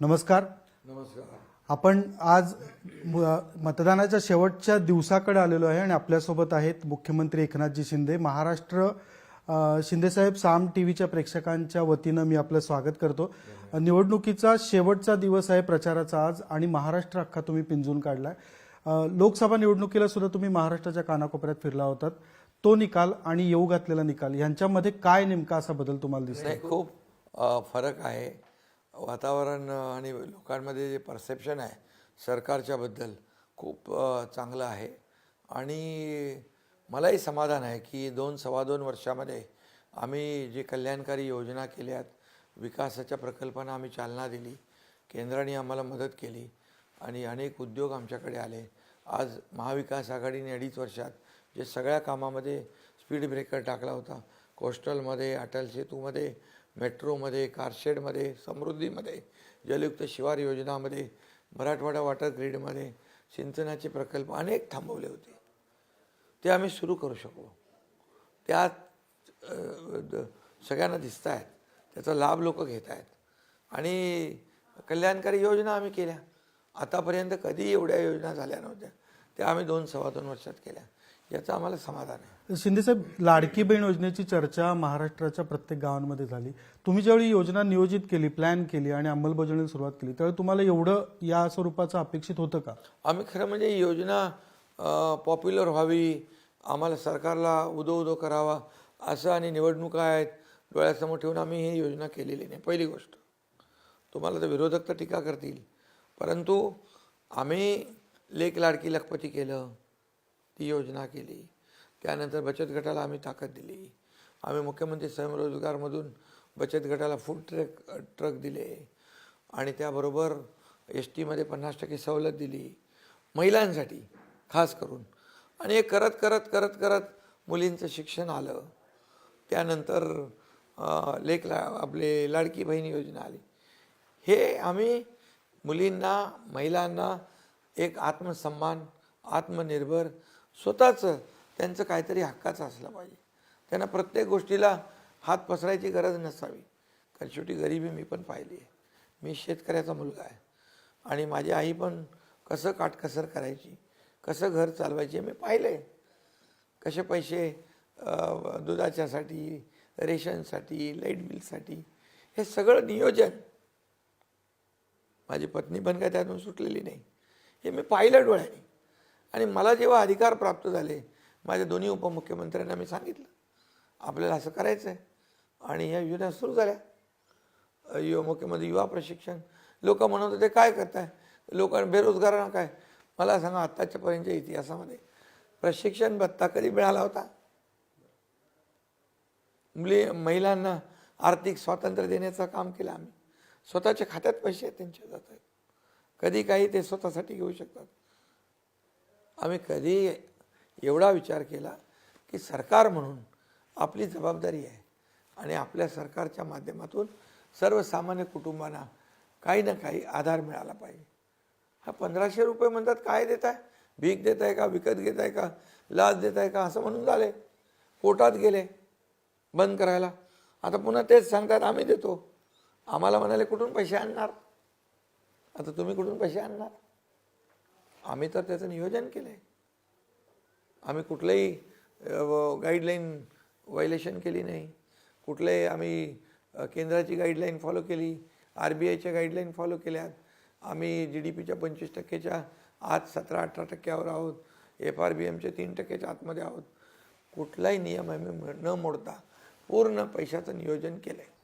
नमस्कार. नमस्कार. आपण आज मतदानाच्या शेवटच्या दिवसाकडे आलेलो आहे आणि आपल्यासोबत आहेत मुख्यमंत्री एकनाथजी शिंदे. महाराष्ट्र शिंदेसाहेब साम टीव्हीच्या प्रेक्षकांच्या वतीनं मी आपलं स्वागत करतो. निवडणुकीचा शेवटचा दिवस आहे प्रचाराचा आज आणि महाराष्ट्र अख्खा तुम्ही पिंजून काढलाय. लोकसभा निवडणुकीला सुद्धा तुम्ही महाराष्ट्राच्या कानाकोपऱ्यात फिरला होतात. तो निकाल आणि येऊ घातलेला निकाल यांच्यामध्ये काय नेमका असा बदल तुम्हाला दिसतो खूप फरक आहे. वातावरण आणि लोकांमध्ये जे परसेप्शन आहे सरकारच्याबद्दल खूप चांगलं आहे. आणि मलाही समाधान आहे की दोन सव्वा दोन वर्षामध्ये आम्ही जे कल्याणकारी योजना केल्यात विकासाच्या प्रकल्पांना आम्ही चालना दिली केंद्राने आम्हाला मदत केली आणि अनेक उद्योग आमच्याकडे आले. आज महाविकास आघाडीने अडीच वर्षात जे सगळ्या कामामध्ये स्पीड ब्रेकर टाकला होता. कोस्टलमध्ये अटल सेतूमध्ये मेट्रोमध्ये कारशेडमध्ये समृद्धीमध्ये जलयुक्त शिवार योजनामध्ये मराठवाडा वॉटर ग्रीडमध्ये सिंचनाचे प्रकल्प अनेक थांबवले होते. ते आम्ही सुरू करू शकलो त्यात द- सगळ्यांना दिसत आहेत त्याचा लाभ लोक घेत आहेत आणि कल्याणकारी योजना आम्ही केल्या. आतापर्यंत कधी एवढ्या योजना झाल्या नव्हत्या. त्या आम्ही दोन सव्वा दोन वर्षात केल्या. याचं आम्हाला समाधान आहे. शिंदेसाहेब लाडकी बहीण योजनेची चर्चा महाराष्ट्राच्या प्रत्येक गावांमध्ये झाली. तुम्ही ज्यावेळी योजना नियोजित केली प्लॅन केली आणि अंमलबजावणीला सुरुवात केली त्यावेळी तुम्हाला एवढं या स्वरूपाचं अपेक्षित होतं का? आम्ही खरं म्हणजे योजना पॉप्युलर व्हावी आम्हाला सरकारला उदो उदो करावा असं आणि निवडणुका आहेत डोळ्यासमोर ठेवून आम्ही ही योजना केलेली नाही. पहिली गोष्ट. तुम्हाला तर विरोधक तर टीका करतील. परंतु आम्ही लेख लाडकी लखपती केलं ती योजना केली. त्यानंतर बचत गटाला आम्ही ताकद दिली. आम्ही मुख्यमंत्री स्वयंरोजगारमधून बचत गटाला फूड ट्रक ट्रक दिले. आणि त्याबरोबर एस टीमध्ये पन्नास टक्के सवलत दिली. महिलांसाठी खास करून. आणि हे करत करत करत करत मुलींचं शिक्षण आलं. त्यानंतर लेख ला आपले लाडकी बहीण योजना आली. हे आम्ही मुलींना महिलांना एक आत्मसन्मान आत्मनिर्भर स्वतःचं त्यांचं काहीतरी हक्काचं असलं पाहिजे. त्यांना प्रत्येक गोष्टीला हात पसरायची गरज नसावी. कारण शेवटी गरिबी मी पण पाहिली आहे मी शेतकऱ्याचा मुलगा आहे. आणि माझी आई पण कसं काटकसर करायची कसं घर चालवायचे मी पाहिलं आहे कसे पैसे दुधाच्यासाठी रेशनसाठी लाइट बिलसाठी हे सगळं नियोजन माझी पत्नी पण काय त्यातून सुटलेली नाही. हे मी पाहिलं डोळ्याने. आणि मला जेव्हा अधिकार प्राप्त झाले माझ्या दोन्ही उपमुख्यमंत्र्यांना मी सांगितलं. आपल्याला असं करायचं आहे आणि या योजना सुरू झाल्या. युवा मुख्यमंत्री युवा प्रशिक्षण. लोक म्हणत होते काय करताय? लोक बेरोजगारांना काय मला सांगा आत्ताच्यापर्यंतच्या इतिहासामध्ये प्रशिक्षण भत्ता कधी मिळाला होता? मुली महिलांना आर्थिक स्वातंत्र्य देण्याचं काम केलं आम्ही. स्वतःच्या खात्यात पैसे त्यांच्या जात आहेत कधी काही ते स्वतःसाठी घेऊ शकतात. आम्ही कधी एवढा विचार केला की सरकार म्हणून आपली जबाबदारी आहे. आणि आपल्या सरकारच्या माध्यमातून सर्वसामान्य कुटुंबांना काही ना काही आधार मिळाला पाहिजे. हा पंधराशे रुपये म्हणतात काय देत आहे भीक देत आहे का? विकत घेत आहे का? लाच देत आहे का? असं म्हणून झाले. पोटात गेले बंद करायला. आता पुन्हा तेच सांगतात आम्ही देतो. आम्हाला म्हणाले कुठून पैसे आणणार? आता तुम्ही कुठून पैसे आणणार? आम्ही तर त्याचं नियोजन केलं आहे आम्ही कुठलंही गाईडलाईन व्हायलेशन केली नाही. कुठलंही आम्ही केंद्राची गाईडलाईन फॉलो केली आर बी आयच्या गाईडलाईन फॉलो केल्यात. आम्ही जी डी पीच्या पंचवीस टक्केच्या आत सतरा अठरा टक्क्यावर आहोत. एफ आर बी एमच्या तीन टक्क्याच्या आतमध्ये आहोत. कुठलाही नियम आम्ही न मोडता पूर्ण पैशाचं नियोजन केलं आहे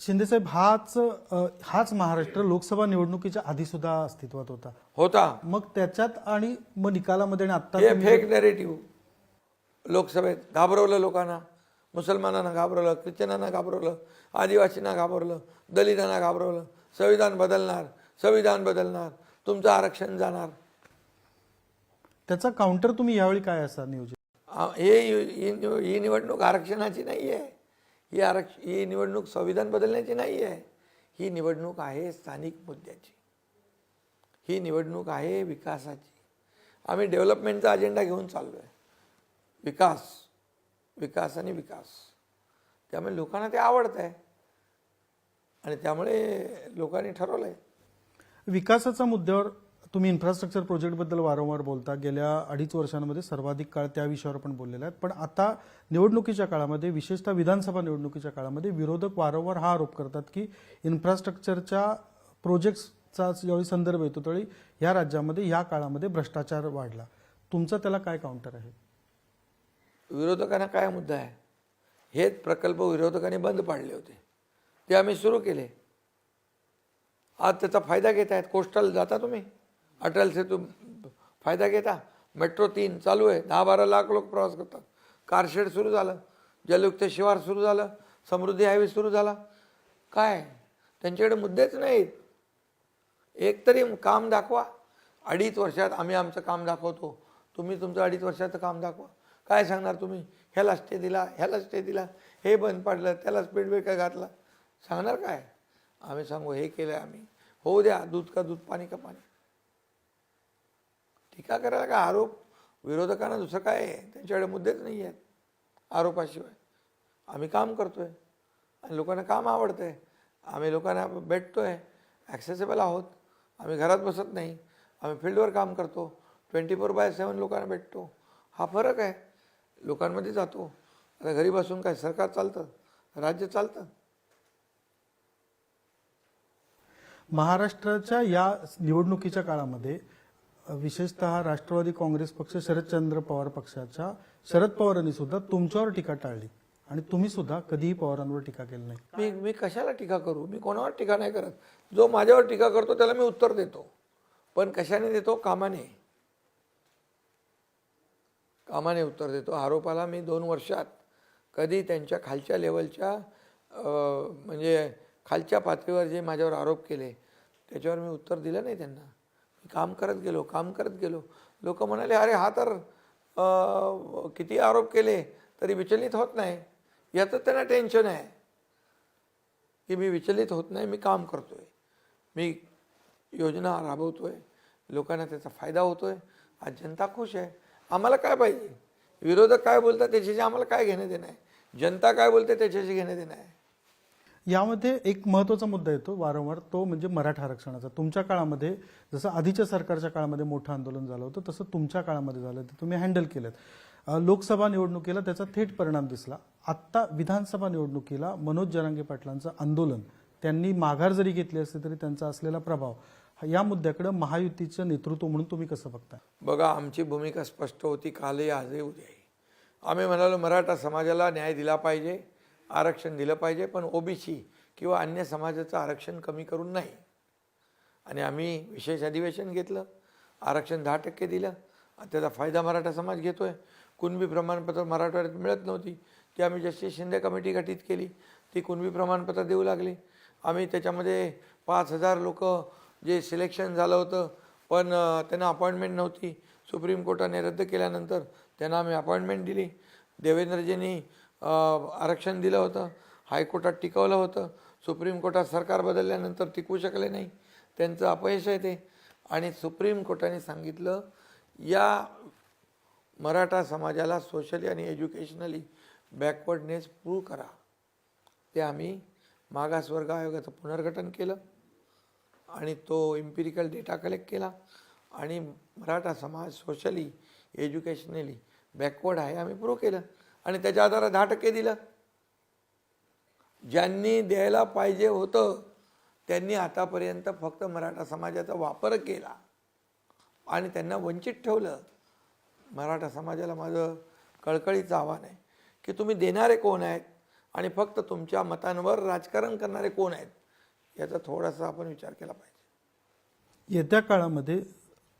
शिंदेसाहेब हाच अ, हाच महाराष्ट्र लोकसभा निवडणुकीच्या आधी सुद्धा अस्तित्वात होता. होता. मग त्याच्यात आणि मग निकालामध्ये आणि आता हे फेक नॅरेटिव्ह लोकसभेत घाबरवलं लोकांना. मुसलमानांना घाबरवलं ख्रिश्चनांना घाबरवलं आदिवासींना घाबरवलं दलितांना घाबरवलं. संविधान बदलणार संविधान बदलणार तुमचं आरक्षण जाणार. त्याचा काउंटर तुम्ही यावेळी काय असा नियोजित आ- हे ही ही निवडणूक आरक्षणाची नाही आहे ही आरक्ष ही निवडणूक संविधान बदलण्याची नाही आहे. ही निवडणूक आहे स्थानिक मुद्द्याची. ही निवडणूक आहे विकासाची. आम्ही डेव्हलपमेंटचा अजेंडा घेऊन चाललो आहे विकास विकास आणि विकास. त्यामुळे लोकांना ते आवडतं आहे आणि त्यामुळे लोकांनी ठरवलं आहे विकासाच्या मुद्द्यावर तुम्ही इन्फ्रास्ट्रक्चर प्रोजेक्टबद्दल वारंवार बोलता. गेल्या अडीच वर्षांमध्ये सर्वाधिक काळ त्या विषयावर पण बोललेला आहे पण आता निवडणुकीच्या काळामध्ये विशेषतः विधानसभा निवडणुकीच्या काळामध्ये विरोधक वारंवार हा आरोप करतात की इन्फ्रास्ट्रक्चरच्या प्रोजेक्ट्सचा ज्यावेळी संदर्भ येतो त्यावेळी या राज्यामध्ये या काळामध्ये भ्रष्टाचार वाढला. तुमचा त्याला काय काउंटर आहे? विरोधकांना काय मुद्दा आहे? हेच प्रकल्प विरोधकांनी बंद पाडले होते. ते आम्ही सुरू केले. आज त्याचा फायदा घेत आहेत कोस्टल जाता तुम्ही? अटल सेतू फायदा घेता. मेट्रो तीन चालू आहे. दहा बारा लाख लोक प्रवास करतात. कारशेड सुरू झालं. जलयुक्त शिवार सुरू झालं. समृद्धी हायवे सुरू झाला. काय? त्यांच्याकडे मुद्देच नाहीत. एक तरी काम दाखवा. अडीच वर्षात आम्ही आमचं काम दाखवतो. तुम्ही तुमचं अडीच वर्षाचं काम दाखवा. काय सांगणार तुम्ही? ह्याला स्टे दिला ह्याला स्टे दिला. हे बंद पाडलं त्याला स्पीड ब्रेकर घातला. सांगणार काय? आम्ही सांगू हे केलं आम्ही. होऊ द्या दूध का दूध पाणी का पाणी. टीका करायला काय आरोप विरोधकांना दुसरं काय आहे? त्यांच्याकडे मुद्देच नाही आहेत आरोपाशिवाय. आम्ही काम करतो आहे आणि लोकांना काम आवडतं आहे आम्ही लोकांना भेटतो आहे ॲक्सेसेबल आहोत. आम्ही घरात बसत नाही. आम्ही फील्डवर काम करतो. ट्वेंटी फोर बाय सेवन लोकांना भेटतो. हा फरक आहे. लोकांमध्ये जातो. आता घरी बसून काय सरकार चालतं? राज्य चालतं? महाराष्ट्राच्या या निवडणुकीच्या काळामध्ये विशेषतः राष्ट्रवादी काँग्रेस पक्ष शरदचंद्र पवार पक्षाच्या शरद पवारांनी सुद्धा तुमच्यावर टीका टाळली. आणि तुम्ही सुद्धा कधीही पवारांवर टीका केली नाही. मी मी कशाला टीका करू? मी कोणावर टीका नाही करत. जो माझ्यावर टीका करतो त्याला मी उत्तर देतो. पण कशाने देतो? कामाने. कामाने उत्तर देतो. आरोपाला मी दोन वर्षात कधी त्यांच्या खालच्या लेवलच्या म्हणजे खालच्या पातळीवर जे माझ्यावर आरोप केले त्याच्यावर मी उत्तर दिलं नाही त्यांना. काम करत गेलो काम करत गेलो. लोक म्हणाले अरे हा तर किती आरोप केले तरी विचलित होत नाही. याचं त्यांना टेन्शन आहे. की मी विचलित होत नाही मी काम करतो आहे मी योजना राबवतोय. लोकांना त्याचा फायदा होतोय. आज जनता खुश आहे. आम्हाला काय पाहिजे? विरोधक काय बोलतात त्याच्याशी आम्हाला काय घेणं देणं आहे? जनता काय बोलते त्याच्याशी घेणं देणं आहे? यामध्ये एक महत्त्वाचा मुद्दा येतो वारंवार तो म्हणजे मराठा आरक्षणाचा. तुमच्या काळामध्ये जसं आधीच्या सरकारच्या काळामध्ये मोठं आंदोलन झालं होतं तसं तुमच्या काळामध्ये झालं ते तुम्ही हँडल केलं लोकसभा निवडणुकीला त्याचा थेट परिणाम दिसला. आत्ता विधानसभा निवडणुकीला मनोज जरांगे पाटलांचं आंदोलन त्यांनी माघार जरी घेतली असली तरी त्यांचा असलेला प्रभाव या मुद्द्याकडे महायुतीचं नेतृत्व म्हणून तुम्ही कसं बघता बघा आमची भूमिका स्पष्ट होती कालही आजही उद्याही आम्ही म्हणालो मराठा समाजाला न्याय दिला पाहिजे. आरक्षण दिलं पाहिजे पण ओबीसी किंवा अन्य समाजाचं आरक्षण कमी करून नाही. आणि आम्ही विशेष अधिवेशन घेतलं आरक्षण दहा टक्के दिलं त्याचा फायदा मराठा समाज घेतो आहे कुणबी प्रमाणपत्र मराठवाड्यात मिळत नव्हती ती आम्ही जशी शिंदे कमिटी गठीत केली ती कुणबी प्रमाणपत्र देऊ लागली. आम्ही त्याच्यामध्ये पाच हजार लोक जे सिलेक्शन झालं होतं पण त्यांना अपॉइंटमेंट नव्हती. सुप्रीम कोर्टाने रद्द केल्यानंतर त्यांना आम्ही अपॉइंटमेंट दिली. देवेंद्रजींनी आरक्षण दिलं होतं. हायकोर्टात टिकवलं होतं. सुप्रीम कोर्टात सरकार बदलल्यानंतर टिकवू शकले नाही. त्यांचं अपयश आहे ते. आणि सुप्रीम कोर्टाने सांगितलं या मराठा समाजाला सोशली आणि एज्युकेशनली बॅकवर्डनेस प्रूव्ह करा. ते आम्ही मागासवर्ग आयोगाचं पुनर्गठन केलं आणि तो इम्पिरिकल डेटा कलेक्ट केला. आणि मराठा समाज सोशली एज्युकेशनली बॅकवर्ड आहे आम्ही प्रूव्ह केलं. आणि त्याच्या आधारे दहा टक्के दिलं. ज्यांनी द्यायला पाहिजे होतं त्यांनी आतापर्यंत फक्त मराठा समाजाचा वापर केला. आणि त्यांना वंचित ठेवलं. मराठा समाजाला माझं कळकळीचं आव्हान आहे की तुम्ही देणारे कोण आहेत आणि फक्त तुमच्या मतांवर राजकारण करणारे कोण आहेत याचा थोडासा आपण विचार केला पाहिजे. येत्या काळामध्ये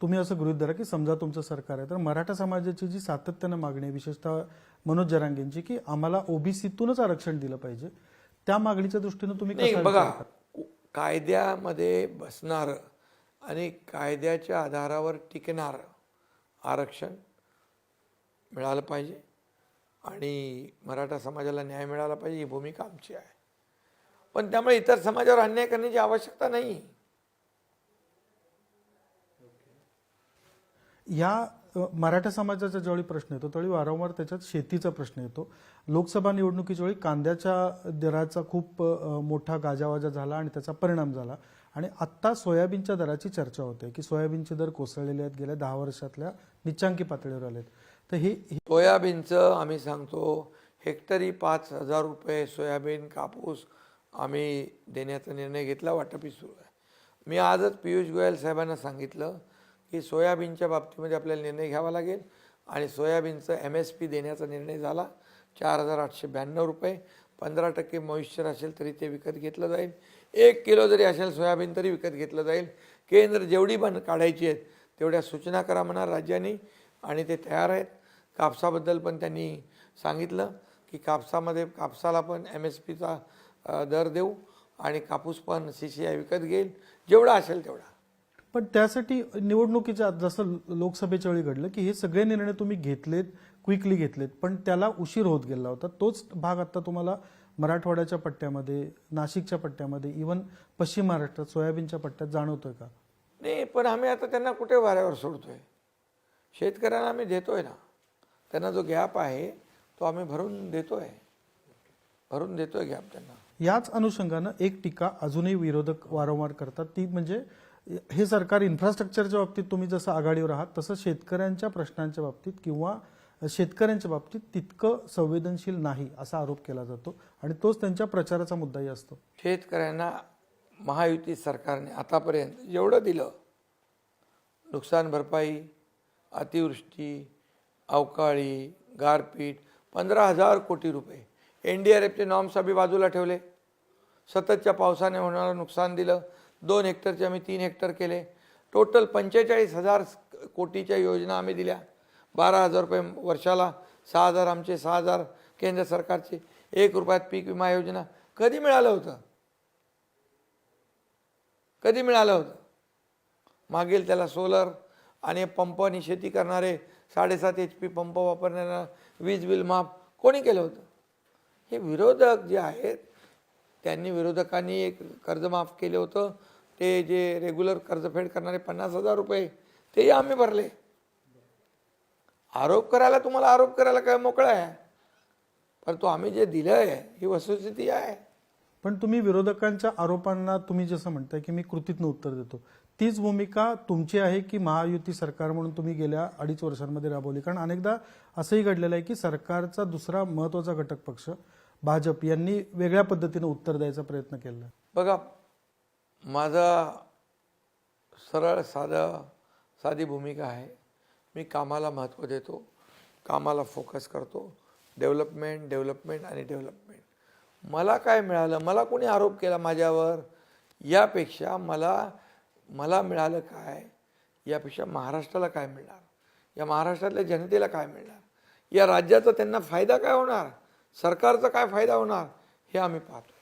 तुम्ही असं गृहीत धरा की समजा तुमचं सरकार आहे तर मराठा समाजाची जी सातत्यानं मागणी आहे विशेषतः मनोज जरांगेंची की आम्हाला ओबीसीतूनच आरक्षण दिलं पाहिजे त्या मागणीच्या दृष्टीनं तुम्ही बघा? कायद्यामध्ये बसणारं आणि कायद्याच्या आधारावर टिकणारं आरक्षण मिळालं पाहिजे आणि मराठा समाजाला न्याय मिळाला पाहिजे ही भूमिका आमची आहे पण त्यामुळे इतर समाजावर अन्याय करण्याची आवश्यकता नाही या मराठा समाजाचा ज्यावेळी प्रश्न येतो त्यावेळी वारंवार त्याच्यात शेतीचा प्रश्न येतो. लोकसभा निवडणुकीच्या वेळी कांद्याच्या दराचा खूप मोठा गाजावाजा झाला आणि त्याचा परिणाम झाला. आणि आत्ता सोयाबीनच्या दराची चर्चा होते की सोयाबीनचे दर कोसळलेले आहेत गेल्या दहा वर्षातल्या निच्चांकी पातळीवर आलेत. तर हे हे- सोयाबीनचं आम्ही सांगतो हेक्टरी पाच हजार रुपये सोयाबीन कापूस आम्ही देण्याचा निर्णय घेतला वाटपी सुरू आहे. मी आजच पियुष गोयल साहेबांना सांगितलं की सोयाबीनच्या बाबतीमध्ये आपल्याला निर्णय घ्यावा लागेल आणि सोयाबीनचं एम एस पी देण्याचा निर्णय झाला. चार हजार आठशे ब्याण्णव रुपये. पंधरा टक्के मॉइश्चर असेल तरी ते विकत घेतलं जाईल. एक किलो जरी असेल सोयाबीन तरी विकत घेतलं जाईल. केंद्र जेवढी पण काढायची आहेत तेवढ्या सूचना करा म्हणा राज्यांनी आणि ते तयार आहेत. कापसाबद्दल पण त्यांनी सांगितलं की कापसामध्ये कापसाला पण एम एस पीचा दर देऊ आणि कापूस पण सी सी आय विकत घेईल. जेवढा असेल तेवढा. पण त्यासाठी निवडणुकीच्या जसं लोकसभेच्या वेळी घडलं की हे सगळे निर्णय तुम्ही घेतलेत क्विकली घेतलेत पण त्याला उशीर होत गेला होता. तोच भाग आता तुम्हाला मराठवाड्याच्या पट्ट्यामध्ये नाशिकच्या पट्ट्यामध्ये इवन पश्चिम महाराष्ट्रात सोयाबीनच्या पट्ट्यात जाणवतोय का? नाही पण आम्ही आता त्यांना कुठे वाऱ्यावर सोडतोय? शेतकऱ्यांना आम्ही देतोय ना. त्यांना जो गॅप आहे तो आम्ही भरून देतोय. भरून देतोय गॅप त्यांना. याच अनुषंगानं एक टीका अजूनही विरोधक वारंवार करतात. ती म्हणजे हे सरकार इन्फ्रास्ट्रक्चरच्या बाबतीत तुम्ही जसं आघाडीवर आहात तसं शेतकऱ्यांच्या प्रश्नांच्या बाबतीत किंवा शेतकऱ्यांच्या बाबतीत तितकं संवेदनशील नाही असा आरोप केला जातो. आणि तोच त्यांच्या प्रचाराचा मुद्दाही असतो. शेतकऱ्यांना महायुती सरकारने आतापर्यंत एवढं दिलं. नुकसान भरपाई अतिवृष्टी अवकाळी गारपीट पंधरा हजार कोटी रुपये. एन डी आर एफचे नॉर्म्स आम्ही बाजूला ठेवले. सततच्या पावसाने होणारं नुकसान दिलं. दोन हेक्टरचे आम्ही तीन हेक्टर केले. टोटल पंचेचाळीस हजार कोटीच्या योजना आम्ही दिल्या. बारा हजार रुपये वर्षाला सहा हजार आमचे सहा हजार केंद्र सरकारचे एक रुपयात पीक विमा योजना. कधी मिळालं होतं? कधी मिळालं होतं? मागील त्याला सोलर आणि पंप आणि शेती करणारे साडेसात एच पी पंप वापरणाऱ्या वीज बिल माफ कोणी केलं होतं? हे विरोधक जे आहेत त्यांनी विरोधकांनी एक कर्ज माफ केलं होतं. ते जे रेग्युलर कर्जफेड करणारे पन्नास हजार रुपये तेही आम्ही भरले. आरोप करायला तुम्हाला आरोप करायला काय मोकळा आहे? परंतु आम्ही जे दिलं आहे ही वस्तुस्थिती आहे. पण तुम्ही विरोधकांच्या आरोपांना तुम्ही जसं म्हणताय की मी कृतीतनं उत्तर देतो तीच भूमिका तुमची आहे की महायुती सरकार म्हणून तुम्ही गेल्या अडीच वर्षांमध्ये राबवली? कारण अनेकदा असंही घडलेलं आहे की सरकारचा दुसरा महत्त्वाचा घटक पक्ष भाजप यांनी वेगळ्या पद्धतीनं उत्तर द्यायचा प्रयत्न केला. बघा माझा सरळ साधं साधी भूमिका आहे. मी कामाला महत्त्व देतो कामाला फोकस करतो. डेव्हलपमेंट डेव्हलपमेंट आणि डेव्हलपमेंट मला काय मिळालं? मला कोणी आरोप केला माझ्यावर? यापेक्षा मला मला मिळालं काय? यापेक्षा महाराष्ट्राला काय मिळणार? या महाराष्ट्रातल्या जनतेला काय मिळणार? या राज्याचा त्यांना फायदा काय होणार? सरकारचा काय फायदा होणार? हे आम्ही पाहतो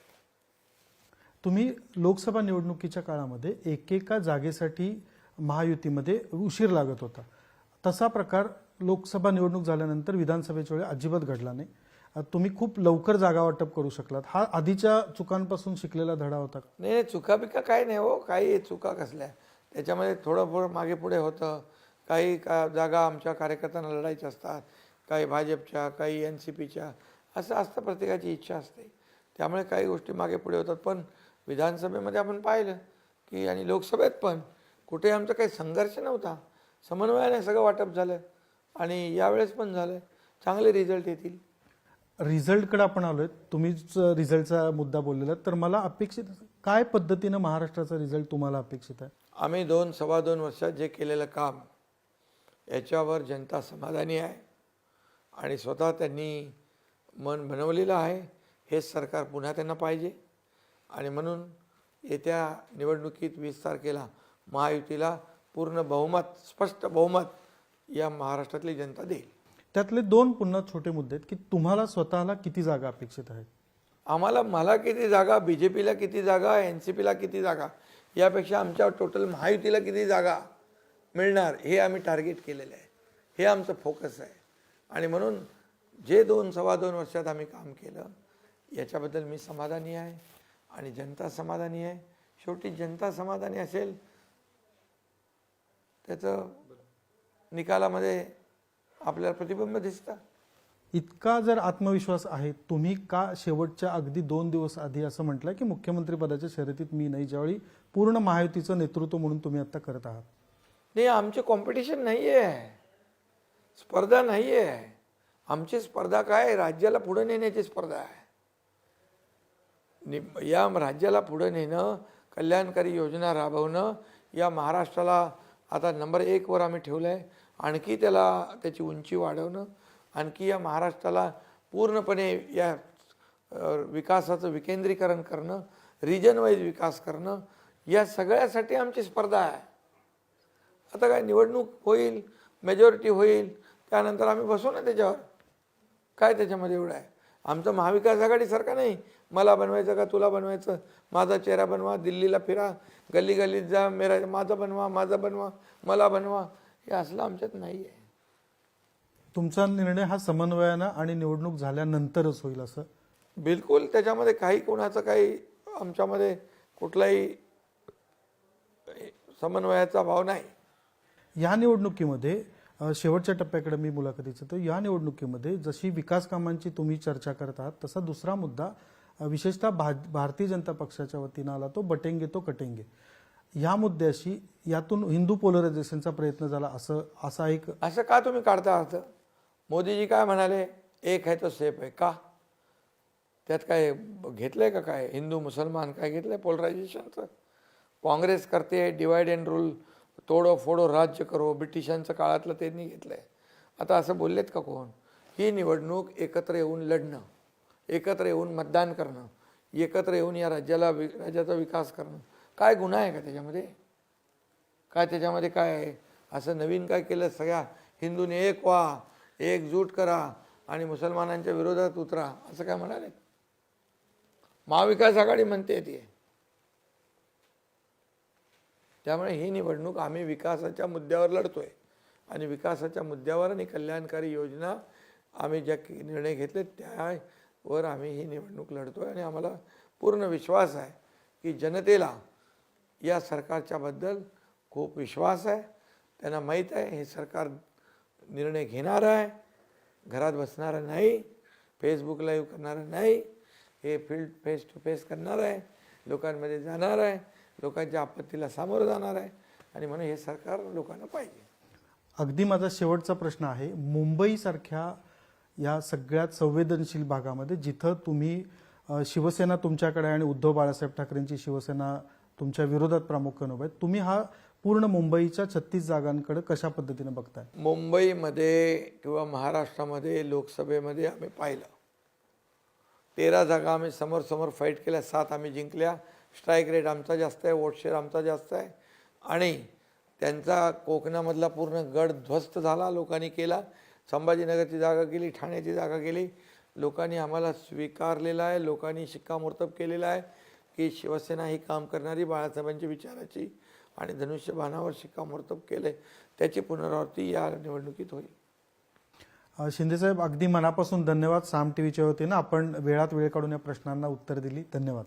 तुम्ही लोकसभा निवडणुकीच्या काळामध्ये एकेका जागेसाठी महायुतीमध्ये उशीर लागत होता. तसा प्रकार लोकसभा निवडणूक झाल्यानंतर विधानसभेच्या वेळी अजिबात घडला नाही. तुम्ही खूप लवकर जागा वाटप करू शकलात. हा आधीच्या चुकांपासून शिकलेला धडा होता नाही नाही, चुका बिका काही नाही हो. काही चुका कसल्या? त्याच्यामध्ये थोडं थोडं मागे पुढे होतं. काही का जागा आमच्या कार्यकर्त्यांना लढायच्या असतात. काही भाजपच्या काही एन सी पीच्या. असं असतं प्रत्येकाची इच्छा असते. त्यामुळे काही गोष्टी मागे पुढे होतात. पण विधानसभेमध्ये आपण पाहिलं की आणि लोकसभेत पण कुठे आमचा काही संघर्ष नव्हता. समन्वयाने सगळं वाटप झालं आणि यावेळेस पण झालं. चांगले रिझल्ट येतील. रिझल्टकडे आपण आलोय. तुम्हीच रिझल्टचा मुद्दा बोललेला. तर मला अपेक्षित काय पद्धतीनं महाराष्ट्राचा रिझल्ट तुम्हाला अपेक्षित आहे? आम्ही दोन सव्वा दोन वर्षात जे केलेलं काम याच्यावर जनता समाधानी आहे. आणि स्वतः त्यांनी मन बनवलेलं आहे. हेच सरकार पुन्हा त्यांना पाहिजे. आणि म्हणून येत्या निवडणुकीत वीस तारखेला महायुतीला पूर्ण बहुमत स्पष्ट बहुमत या महाराष्ट्रातली जनता देईल. त्यातले दोन पुन्हा छोटे मुद्दे आहेत की तुम्हाला स्वतःला किती जागा अपेक्षित आहेत? आम्हाला मला किती जागा बी जे पीला किती जागा एन सी पीला किती जागा यापेक्षा आमच्या टोटल महायुतीला किती जागा मिळणार हे आम्ही टार्गेट केलेलं आहे. हे आमचं फोकस आहे. आणि म्हणून जे दोन सव्वा दोन वर्षात आम्ही काम केलं याच्याबद्दल मी समाधानी आहे. आणि जनता समाधानी आहे. शेवटी जनता समाधानी असेल त्याचं निकालामध्ये आपल्याला प्रतिबिंब दिसतं. इतका जर आत्मविश्वास आहे तुम्ही का शेवटच्या अगदी दोन दिवस आधी असं म्हटलं की मुख्यमंत्री पदाच्या शर्यतीत मी नाही ज्यावेळी पूर्ण महायुतीचं नेतृत्व म्हणून तुम्ही आता करत आहात? नाही आमचे कॉम्पिटिशन नाही आहे स्पर्धा नाही आहे आमची स्पर्धा काय? राज्याला पुढे नेण्याची स्पर्धा आहे. नि- या राज्याला पुढे नेणं कल्याणकारी योजना राबवणं या महाराष्ट्राला आता नंबर एकवर आम्ही ठेवलं आहे आणखी त्याला त्याची उंची वाढवणं आणखी या महाराष्ट्राला पूर्णपणे या विकासाचं विकेंद्रीकरण करणं रिजनवाईज विकास करणं या सगळ्यासाठी आमची स्पर्धा आहे. आता काय निवडणूक होईल मेजॉरिटी होईल त्यानंतर आम्ही बसू ना त्याच्यावर? काय त्याच्यामध्ये एवढं आहे? आमचं महाविकास आघाडीसारखं नाही मला बनवायचं का तुला बनवायचं? माझा चेहरा बनवा दिल्लीला फिरा. गल्ली गल्लीत जा मेरा माझा बनवा माझा बनवा मला बनवा. हे असलं आमच्यात नाही आहे तुमचा निर्णय हा समन्वयानं आणि निवडणूक झाल्यानंतरच होईल असं? बिलकुल. त्याच्यामध्ये काही कोणाचं काही आमच्यामध्ये कुठलाही समन्वयाचा भाव नाही. या निवडणुकीमध्ये अ, शेवटच्या टप्प्याकडे मी मुलाखतीचं तर या निवडणुकीमध्ये जशी विकास कामांची तुम्ही चर्चा करत आहात तसा दुसरा मुद्दा विशेषतः भा भारतीय जनता पक्षाच्या वतीनं आला तो बटेंगे तो कटेंगे. या मुद्द्याशी यातून हिंदू पोलरायझेशनचा प्रयत्न झाला असं असा एक असं का तुम्ही काढता अर्थ मोदीजी काय म्हणाले? एक आहे तो सेफ आहे. का? त्यात काय घेतलंय का काय? हिंदू मुसलमान काय घेतलंय पोलरायझेशनचं काँग्रेस करते डिवाइड अँड रूल तोडो फोडो राज्य करो ब्रिटिशांचं काळातलं त्यांनी घेतलं आहे आता असं बोललेत का कोण? ही निवडणूक एकत्र येऊन लढणं. एकत्र येऊन मतदान करणं एकत्र येऊन या राज्याला वि राज्याचा विकास करणं काय गुन्हा आहे का त्याच्यामध्ये? काय त्याच्यामध्ये काय आहे? असं नवीन काय केलं? सगळ्या हिंदूने एक व्हा एकजूट करा आणि मुसलमानांच्या विरोधात उतरा असं काय म्हणाले? महाविकास आघाडी म्हणते ती. त्यामुळे ही निवडणूक आम्ही विकासाच्या मुद्द्यावर लढतोय. आणि विकासाच्या मुद्द्यावर आणि कल्याणकारी योजना आम्ही ज्या निर्णय घेतले त्या वर आम्ही ही निवडणूक लढतो आहे आणि आम्हाला पूर्ण विश्वास आहे की जनतेला या सरकारच्याबद्दल खूप विश्वास आहे. त्यांना माहीत आहे हे सरकार निर्णय घेणार आहे. घरात बसणारं नाही फेसबुक लाईव्ह करणारं नाही हे फील्ड फेस टू फेस करणार आहे लोकांमध्ये जाणार आहे लोकांच्या आपत्तीला सामोरं जाणार आहे आणि म्हणून हे सरकार लोकांना पाहिजे. अगदी माझा शेवटचा प्रश्न आहे मुंबईसारख्या या सगळ्यात संवेदनशील भागामध्ये जिथं तुम्ही शिवसेना तुमच्याकडे आणि उद्धव बाळासाहेब ठाकरेंची शिवसेना तुमच्या विरोधात प्रामुख्याने उभे तुम्ही हा पूर्ण मुंबईच्या छत्तीस जागांकडे कशा पद्धतीने बघताय? मुंबईमध्ये किंवा महाराष्ट्रामध्ये लोकसभेमध्ये आम्ही पाहिलं. तेरा जागा आम्ही समोर समोर फाईट केल्या सात आम्ही जिंकल्या. स्ट्राईक रेट आमचा जास्त आहे वोट शेअर आमचा जास्त आहे. आणि त्यांचा कोकणामधला पूर्ण गड ध्वस्त झाला लोकांनी केला. संभाजीनगरची जागा गेली ठाण्याची जागा गेली लोकांनी आम्हाला स्वीकारलेला आहे लोकांनी शिक्कामोर्तब केलेला आहे की शिवसेना ही काम करणारी बाळासाहेबांची विचाराची आणि धनुष्यबाणावर शिक्कामोर्तब केले त्याची पुनरावृत्ती या निवडणुकीत होईल. शिंदेसाहेब अगदी मनापासून धन्यवाद. साम टीव्हीच्या वतीनं आपण वेळात वेळ काढून या प्रश्नांना उत्तर दिली. धन्यवाद.